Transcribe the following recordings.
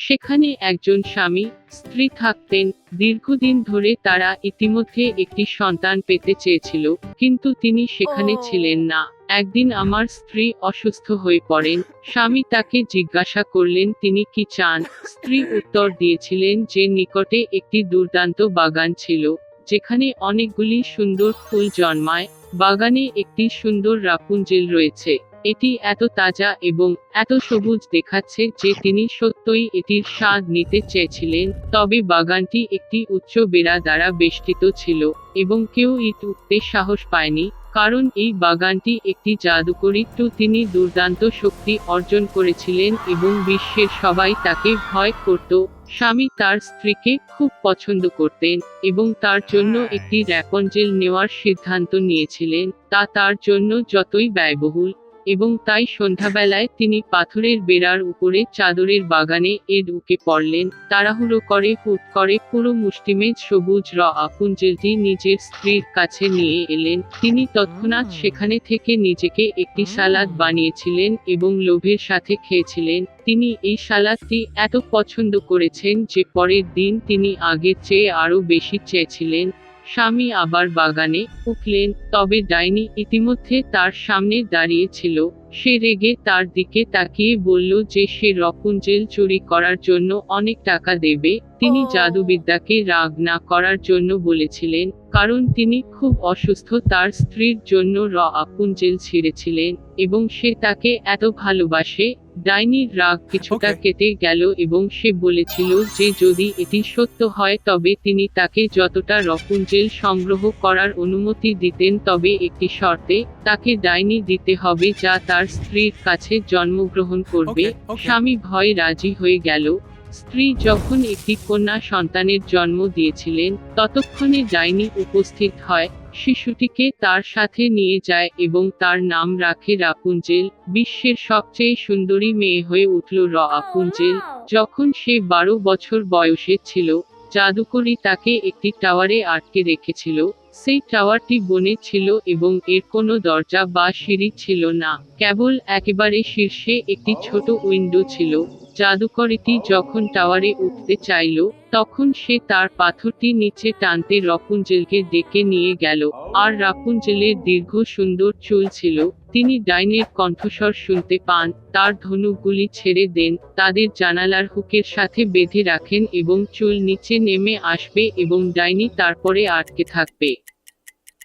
সেখানে একজন স্বামী স্ত্রী থাকতেন দীর্ঘদিন ধরে তারা ইতিমধ্যে একটি সন্তান পেতে চেয়েছিল কিন্তু তিনি সেখানে ছিলেন না। একদিন আমার স্ত্রী অসুস্থ হয়ে পড়েন স্বামী তাকে জিজ্ঞাসা করলেন তিনি কি চান? স্ত্রী উত্তর দিয়েছিলেন যে নিকটে একটি দুর্দান্ত বাগান ছিল যেখানে অনেকগুলি সুন্দর ফুল জন্মায় বাগানে একটি সুন্দর রাপুঞ্জেল রয়েছে। এটি এত তাজা এবং এত সবুজ দেখাচ্ছে যে তিনি সত্যই এটির স্বাদ নিতে চেয়েছিলেন, তবে বাগানটি একটি উচ্চ বেড়া দ্বারা বেষ্টিত ছিল এবং কেউ ইট উঠতে সাহস পায়নি, কারণ এই বাগানটি একটি জাদুকরী তিনি দুর্দান্ত শক্তি অর্জন করেছিলেন এবং বিশ্বের সবাই তাকে ভয় করত। স্বামী তার স্ত্রীকে খুব পছন্দ করতেন এবং তার জন্য একটি র্যাপঞ্জেল নেওয়ার সিদ্ধান্ত নিয়েছিলেন, তা তার জন্য যতই ব্যয়বহুল। এবং তাই সন্ধ্যাবেলায় তিনি পাথরের বেড়ার উপরে চাদরের বাগানে এ ঢুকে পড়লেন তাড়াহুড়ো করে হুট করে পুরো মুষ্টিমেজ সবুজ র আপুঞ্জেলটি নিজের স্ত্রীর কাছে নিয়ে এলেন তিনি তৎক্ষণাৎ সেখানে থেকে নিজেকে একটি সালাদ বানিয়েছিলেন এবং লোভের সাথে খেয়েছিলেন তিনি এই সালাদটি এত পছন্দ করেছেন যে পরের দিন তিনি আগের চেয়ে আরও বেশি চেয়েছিলেন। স্বামী আবার বাগানে উঠলেন তবে ডাইনি ইতিমধ্যে তার সামনে দাঁড়িয়ে ছিল সে রেগে তার দিকে তাকিয়ে বলল যে সে রপুঞ্জেল চুরি করার জন্য অনেক টাকা দেবে। তিনি। জাদুবিদ্যাকে রাগ না করার জন্য বলেছিলেন কারণ তিনি খুব অসুস্থ। তার স্ত্রীর জন্য র আপুঞ্জেল ছিঁড়েছিলেন এবং সে তাকে এত ভালোবাসে। ডাইনির রাগ কিছুটা কেটে গেল এবং সে বলেছিল যে যদি এটি সত্য হয় তবে তিনি তাকে যতটা রপুঞ্জেল সংগ্রহ করার অনুমতি দিতেন তবে একটি শর্তে তাকে ডাইনি দিতে হবে যা তার স্ত্রীর কাছে জন্মগ্রহণ করবে. স্বামী ভয় রাজি হয়ে গেল। স্ত্রী যখন একটি কন্যা সন্তানের জন্ম দিয়েছিলেন ততক্ষণে ডাইনি উপস্থিত হয়। শিশুটিকে তার সাথে নিয়ে যায় এবং তার নাম রাখে রাপুঞ্জেল বিশ্বের সবচেয়ে সুন্দরী মেয়ে হয়ে উঠল র আপুঞ্জেল। যখন সে বারো বছর বয়সে ছিল জাদুকরি তাকে একটি টাওয়ারে আটকে রেখেছিল, সেই টাওয়ারটি বনে ছিল এবং এর কোনো দরজা বা সিঁড়ি ছিল না। কেবল একেবারে শীর্ষে একটি ছোট উইন্ডো ছিল। জাদুকরিটি যখন টাওয়ারে উঠতে চাইল, তখন সে তার পাথরটি নিচে টানতে রাপুঞ্জেলকে ডেকে নিয়ে গেল। আর রাপুঞ্জেলের দীর্ঘ সুন্দর চুল ছিল তিনি ডাইনের কণ্ঠস্বর শুনতে পান, তার ধনুকগুলি ছেড়ে দেন, তাদের জানালার হুকের সাথে বেঁধে রাখেন এবং চুল নিচে নেমে আসবে এবং ডাইনি তারপরে আটকে থাকবে।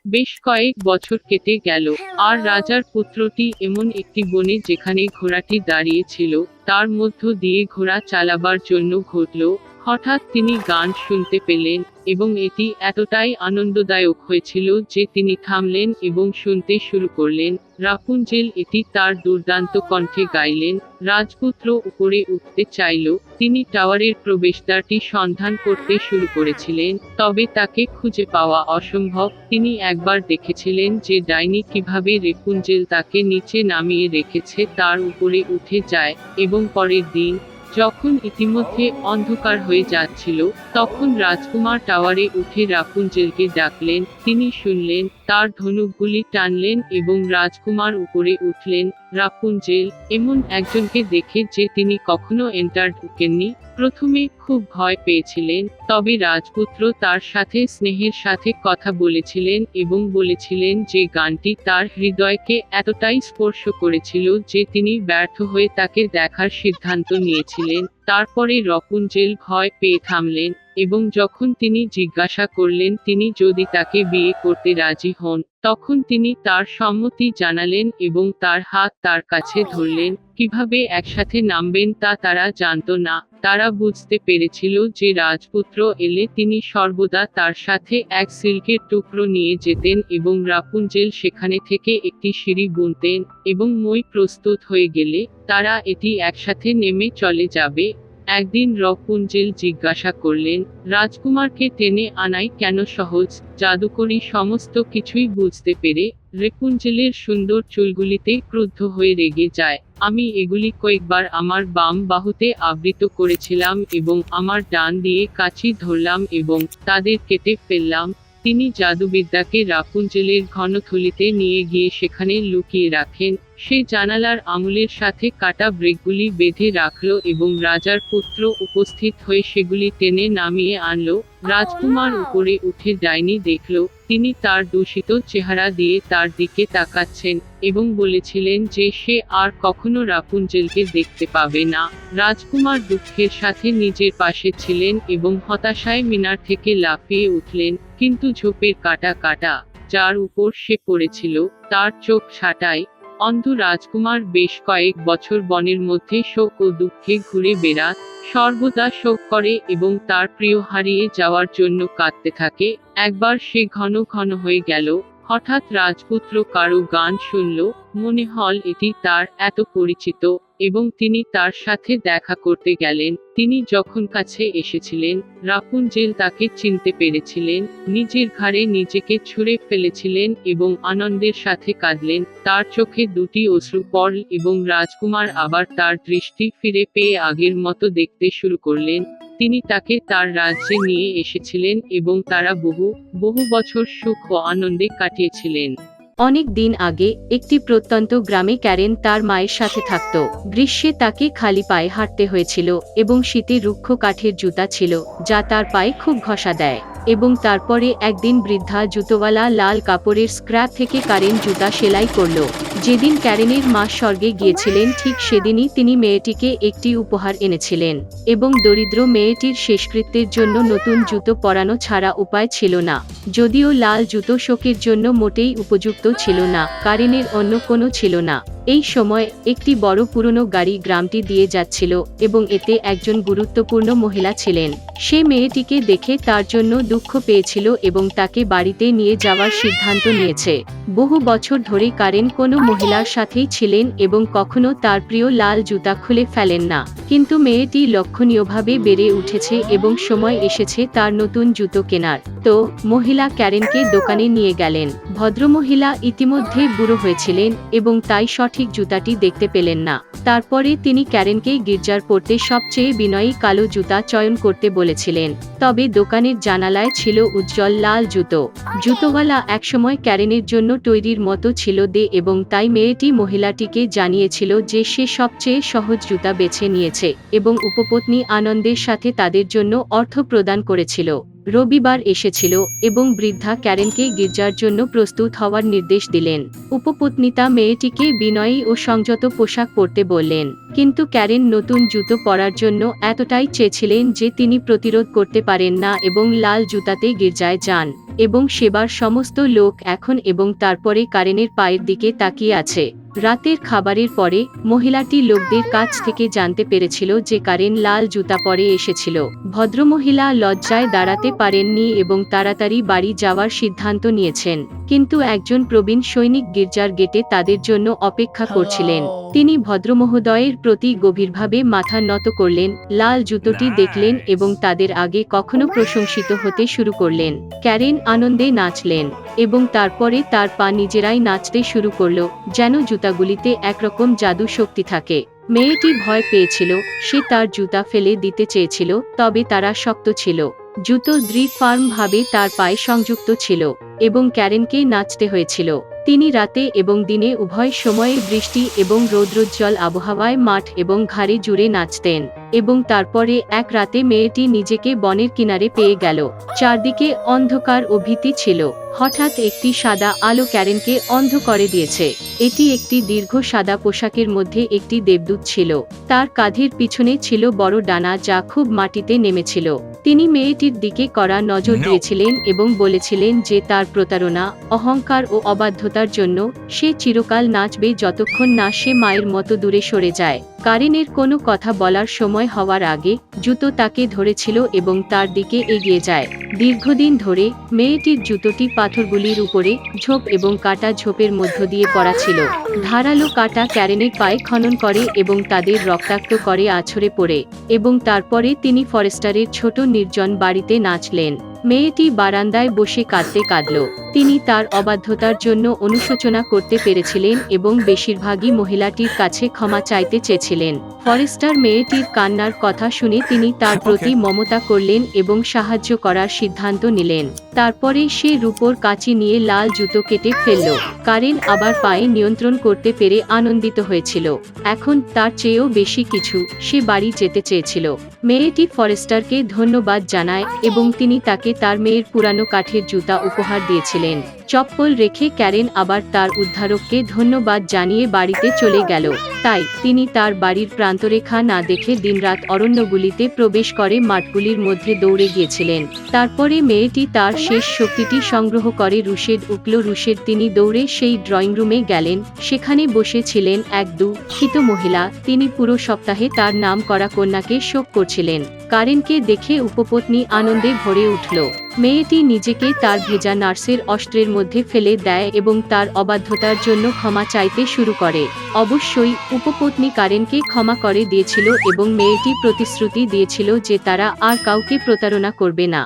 বেশ কয়েক বছর কেটে গেল, আর রাজার পুত্রটি এমন একটি বনে যেখানে ঘোড়াটি দাঁড়িয়েছিল, তার মধ্য দিয়ে ঘোড়া চালাবার জন্য ঘটল হঠাৎ তিনি গান শুনতে পেলেন, এবং এটি এতটাই আনন্দদায়ক হয়েছিল যে তিনি থামলেন এবং শুনতে শুরু করলেন রাপুঞ্জেল এটি তার দুর্দান্ত কণ্ঠে গাইলেন, রাজপুত্র উপরে উঠতে চাইল, তিনি টাওয়ারের প্রবেশদ্বারটি সন্ধান করতে শুরু করেছিলেন, তবে তাকে খুঁজে পাওয়া অসম্ভব, তিনি একবার দেখেছিলেন যে ডাইনি কীভাবে রেপুঞ্জেল তাকে নিচে নামিয়ে রেখেছে তার উপরে উঠে যায়, এবং পরের দিন যখন ইতিমধ্যে অন্ধকার হয়ে যাচ্ছিল তখন রাজকুমার টাওয়ারে উঠে রাপুঞ্জেলকে ডাকলেন তিনি শুনলেন তার ধনুকগুলি টানলেন এবং রাজকুমার উপরে উঠলেন। রাপুঞ্জেল এমন একজনকে দেখে যে তিনি কখনো এন্টার ঢুকেননি। প্রথমে খুব ভয় পেয়েছিলেন, তবে রাজপুত্র তার সাথে স্নেহের সাথে কথা বলেছিলেন এবং বলেছিলেন যে গানটি তার হৃদয়কে এতটাই স্পর্শ করেছিল যে তিনি ব্যর্থ হয়ে তাকে দেখার সিদ্ধান্ত নিয়েছিলেন। তারপরে রপুঞ্জেল ভয় পেয়ে থামলেন। এবং যখন তিনি জিজ্ঞাসা করলেন তিনি যদি তাকে বিয়ে করতে রাজি হন, তখন তিনি তার সম্মতি জানালেন এবং তার হাত তার কাছে ধরলেন। কীভাবে একসাথে নামবেন তা তারা জানত না। তারা বুঝতে পেরেছিল যে রাজপুত্র এলে তিনি সর্বদা তার সাথে এক সিল্কের টুকরো নিয়ে যেতেন এবং রাপুঞ্জেল সেখানে থেকে একটি সিঁড়ি বুনতেন এবং মই প্রস্তুত হয়ে গেলে তারা এটি একসাথে নেমে চলে যাবে। একদিন রপুঞ্জেল জিজ্ঞাসা করলেন, রাজকুমারকে টেনে আনাই কেন সহজ, জাদুকরি সমস্ত কিছুই বুঝতে পেরে রেপুঞ্জেলের সুন্দর চুলগুলিতে ক্রুদ্ধ হয়ে রেগে যায়, আমি এগুলি কয়েকবার আমার বাম বাহুতে আবৃত করেছিলাম এবং আমার ডান দিয়ে কাছি ধরলাম এবং তাদের কেটে ফেললাম, তিনি জাদুবিদ্যাকে রাপুঞ্জেলের ঘনথলিতে নিয়ে গিয়ে সেখানে লুকিয়ে রাখেন সে জানালার আঙুলের সাথে কাটা ব্রেকগুলি বেঁধে রাখল এবং রাজার পুত্র উপস্থিত হয়ে সেগুলি টেনে নামিয়ে আনলো। রাজকুমার উপরে উঠে ডাইনি দেখল তিনি তার দূষিত চেহারা দিয়ে তার দিকে তাকাচ্ছেন এবং বলেছিলেন যে সে আর কখনো রাপুঞ্জেলকে দেখতে পাবে না। রাজকুমার দুঃখের সাথে নিজের পাশে ছিলেন এবং হতাশায় মিনার থেকে লাফিয়ে উঠলেন কিন্তু ঝোপের কাটা কাটা যার উপর সে পড়েছিল তার চোখ ছাটায় অন্ধ রাজকুমার বেশ কয়েক বছর বনের মধ্যে শোক ও দুঃখে ঘুরে বেড়াত সর্বদা শোক করে এবং তার প্রিয় হারিয়ে যাওয়ার জন্য কাঁদতে থাকে। একবার সে ঘন ঘন হয়ে গেল, হঠাৎ রাজপুত্র কারও গান শুনল, মনে হল এটি তার এত পরিচিত। এবং তিনি তার সাথে দেখা করতে গেলেন। তিনি যখন কাছে এসেছিলেন রাপুঞ্জেল তাকে চিনতে পেরেছিলেন, নিজের ঘাড়ে নিজেকে ছুঁড়ে ফেলেছিলেন এবং আনন্দের সাথে কাঁদলেন। তার চোখে দুটি অশ্রু পড়ল এবং রাজকুমার আবার তার দৃষ্টি ফিরে পেয়ে আগের মতো দেখতে শুরু করলেন। তিনি তাকে তার রাজ্যে নিয়ে এসেছিলেন এবং তারা বহু বহু বছর সুখ ও আনন্দে কাটিয়েছিলেন। অনেক দিন আগে, একটি প্রত্যন্ত গ্রামে ক্যারেন তার মায়ের সাথে থাকত। গ্রীষ্মে তাকে খালি পায়ে হাঁটতে হয়েছিল এবং শীতে রুক্ষ কাঠের জুতা ছিল, যা তার পায়ে খুব ঘষা দেয়। এবং তারপরে একদিন বৃদ্ধা জুতোওয়ালা লাল কাপড়ের স্ক্র্যাপ থেকে কারেন জুতা সেলাই করল। যেদিন ক্যারেনের মা স্বর্গে গিয়েছিলেন, ঠিক সেদিনই তিনি মেয়েটিকে একটি উপহার এনেছিলেন এবং দরিদ্র মেয়েটির শেষকৃত্যের জন্য নতুন জুতো পরানো ছাড়া উপায় ছিল না। যদিও লাল জুতো শোকের জন্য মোটেই উপযুক্ত ছিল না, কারেনের অন্য কোনো ছিল না। এই সময় একটি বড় পুরনো গাড়ি গ্রামটি দিয়ে যাচ্ছিল এবং এতে একজন গুরুত্বপূর্ণ মহিলা ছিলেন। সে মেয়েটিকে দেখে তার জন্য দুঃখ পেয়েছিল এবং তাকে বাড়িতে নিয়ে যাওয়ার সিদ্ধান্ত নিয়েছে। বহু বছর ধরে কারেন কোনো মহিলার সাথেই ছিলেন এবং কখনো তার প্রিয় লাল জুতা খুলে ফেলেন না। কিন্তু মেয়েটি লক্ষণীয়ভাবে বেড়ে উঠেছে এবং সময় এসেছে তার নতুন জুতো কেনার। তো, মহিলা ক্যারেনকে দোকানে নিয়ে গেলেন। ভদ্রমহিলা ইতিমধ্যে বুড়ো হয়েছিলেন এবং তাই সঠিক জুতাটি দেখতে পেলেন না। তারপরে তিনি ক্যারেনকে গির্জার পড়তে সবচেয়ে বিনয়ী কালো জুতা চয়ন করতে বলেছিলেন। তবে দোকানের জানালায় ছিল উজ্জ্বল লাল জুতো। জুতোওয়ালা একসময় ক্যারেনের জন্য তৈরির মতো ছিল দে এবং তাই মেয়েটি মহিলাটিকে জানিয়েছিল যে সে সবচেয়ে সহজ জুতা বেছে নিয়েছে এবং উপপত্নী আনন্দের সাথে তাদের জন্য অর্থ প্রদান করেছিল। রবিবার এসেছিল এবং বৃদ্ধা ক্যারেনকে গির্জার জন্য প্রস্তুত হওয়ার নির্দেশ দিলেন। উপপত্নিতা মেয়েটিকে বিনয়ী ও সংযত পোশাক পরতে বললেন, কিন্তু ক্যারেন নতুন জুতো পরার জন্য এতটাই চেয়েছিলেন যে তিনি প্রতিরোধ করতে পারেন না এবং লাল জুতাতে গির্জায় যান এবং সেবার সমস্ত লোক এখন এবং তারপরে কারেনের পায়ের দিকে তাকিয়ে আছে। রাতের খাবারের পরে মহিলাটি লোকদের কাছ থেকে জানতে পেরেছিল যে কারেন লাল জুতা পরে এসেছিল। ভদ্রমহিলা লজ্জায় দাঁড়াতে পারেননি এবং তাড়াতাড়ি বাড়ি যাওয়ার সিদ্ধান্ত নিয়েছেন। কিন্তু একজন প্রবীণ সৈনিক গির্জার গেটে তাদের জন্য অপেক্ষা করছিলেন। তিনি ভদ্রমহোদয়ের প্রতি গভীরভাবে মাথা নত করলেন লাল জুতোটি দেখলেন এবং তাদের আগে কখনো প্রশংসিত হতে শুরু করলেন। ক্যারেন আনন্দে নাচলেন এবং তারপরে তার পা নিজেরাই নাচতে শুরু করল যেন জুতাগুলিতে একরকম জাদু শক্তি থাকে। মেয়েটি ভয় পেয়েছিল, সে তার জুতা ফেলে দিতে চেয়েছিল, তবে তারা শক্ত ছিল। জুতো দৃঢ় ফার্ম ভাবে তার পায়ে সংযুক্ত ছিল। এবং ক্যারেনকে নাচতে হয়েছিল। তিনি রাতে এবং দিনে উভয় সময়ে বৃষ্টি এবং রৌদ্রোজ্জ্বল আবহাওয়ায় মাঠ এবং ঘাড়ে জুড়ে নাচতেন এবং তারপরে এক রাতে মেয়েটি নিজেকে বনের কিনারে পেয়ে গেল। চারদিকে অন্ধকার ও ভীতি ছিল। হঠাৎ একটি সাদা আলো ক্যারেনকে অন্ধ করে দিয়েছে। এটি একটি দীর্ঘ সাদা পোশাকের মধ্যে একটি দেবদূত ছিল। তার কাঁধের পিছনে ছিল বড় ডানা যা খুব মাটিতে নেমেছিল। তিনি মেয়েটির দিকে করা নজর দিয়েছিলেন এবং বলেছিলেন যে তার প্রতারণা, অহংকার ও অবাধ্যতার জন্য সে চিরকাল নাচবে যতক্ষণ না সে মায়ের মতো দূরে সরে যায়। কারেনের কোনো কথা বলার সময় হওয়ার আগে জুতো তাকে ধরেছিল এবং তার দিকে এগিয়ে যায়। দীর্ঘদিন ধরে মেয়েটির জুতোটি পাথরগুলির উপরে ঝোপ এবং কাটা ঝোপের মধ্য দিয়ে পড়া ছিল। ধারালো কাটা ক্যারেনের পায়ে খনন করে এবং তাদের রক্তাক্ত করে আছড়ে পড়ে এবং তারপরে তিনি ফরেস্টারের ছোট নির্জন বাড়িতে নাচলেন। মেয়েটি বারান্দায় বসে কাঁদতে কাঁদল। তিনি তার অবাধ্যতার জন্য অনুশোচনা করতে পেরেছিলেন এবং বেশিরভাগই মহিলাটির কাছে ক্ষমা চাইতে চেয়েছিলেন। ফরেস্টার মেয়েটির কান্নার কথা শুনে তিনি তার প্রতি মমতা করলেন এবং সাহায্য করার সিদ্ধান্ত নিলেন। তারপরে সে রূপোর কাঁচি নিয়ে লাল জুতো কেটে ফেলল। কারেন আবার পায়ে নিয়ন্ত্রণ করতে পেরে আনন্দিত হয়েছিল। এখন তার চেয়েও বেশি কিছু সে বাড়ি যেতে চেয়েছিল। মেয়েটি ফরেস্টারকে ধন্যবাদ জানায় এবং তিনি তাকে তার মেয়ের পুরানো কাঠের জুতা উপহার দিয়েছিলেন। চপ্পল রেখে ক্যারেন আবার তার উদ্ধারককে ধন্যবাদ জানিয়ে বাড়িতে চলে গেল। তাই তিনি তার বাড়ির প্রান্তরেখা না দেখে দিনরাত অরণ্যগুলিতে প্রবেশ করে মাঠগুলির মধ্যে দৌড়ে গিয়েছিলেন। তারপরে মেয়েটি তার শেষ শক্তিটি সংগ্রহ করে রুশেদ উঠল। রুশেদ তিনি দৌড়ে সেই ড্রয়িং রুমে গেলেন। সেখানে বসেছিলেন এক দুঃখিত মহিলা। তিনি পুরো সপ্তাহে তার নাম করা কন্যাকে শোক করছিলেন। কারেনকে দেখে উপপত্নী আনন্দে ভরে উঠল। মেয়েটি নিজেকে তার ভেজা নার্সের অস্ত্রের মধ্যে ফেলে দেয় এবং তার অবাধ্যতার জন্য ক্ষমা চাইতে শুরু করে। অবশ্যই, উপপত্নী কারেনকে ক্ষমা করে দিয়েছিল এবং মেয়েটি প্রতিশ্রুতি দিয়েছিল যে তারা আর কাউকে প্রতারণা করবে না।